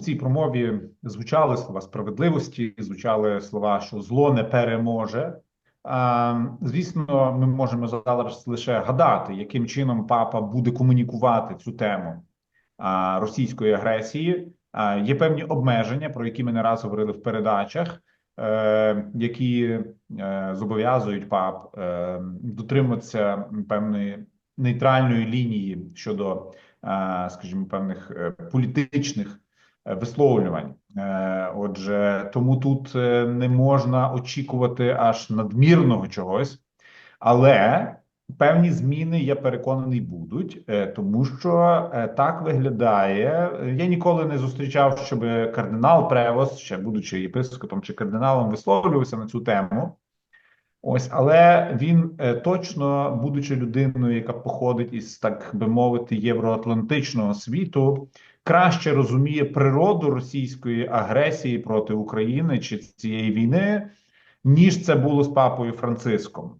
цій промові звучали слова справедливості, звучали слова, що зло не переможе. Звісно, ми можемо зараз лише гадати, яким чином папа буде комунікувати цю тему російської агресії. Є певні обмеження, про які ми не раз говорили в передачах, е, які е, зобов'язують пап е, дотримуватися певної нейтральної лінії щодо, скажімо, певних політичних висловлювань. Е, Отже, тому тут е, не можна очікувати аж надмірного чогось, але певні зміни, я переконаний, будуть, е, тому що е, так виглядає. Я ніколи не зустрічав, щоб кардинал Превос, ще будучи єпископом чи кардиналом, висловлювався на цю тему. Ось, але він е, точно, будучи людиною, яка походить із так би мовити євроатлантичного світу, краще розуміє природу російської агресії проти України чи цієї війни, ніж це було з папою Франциском.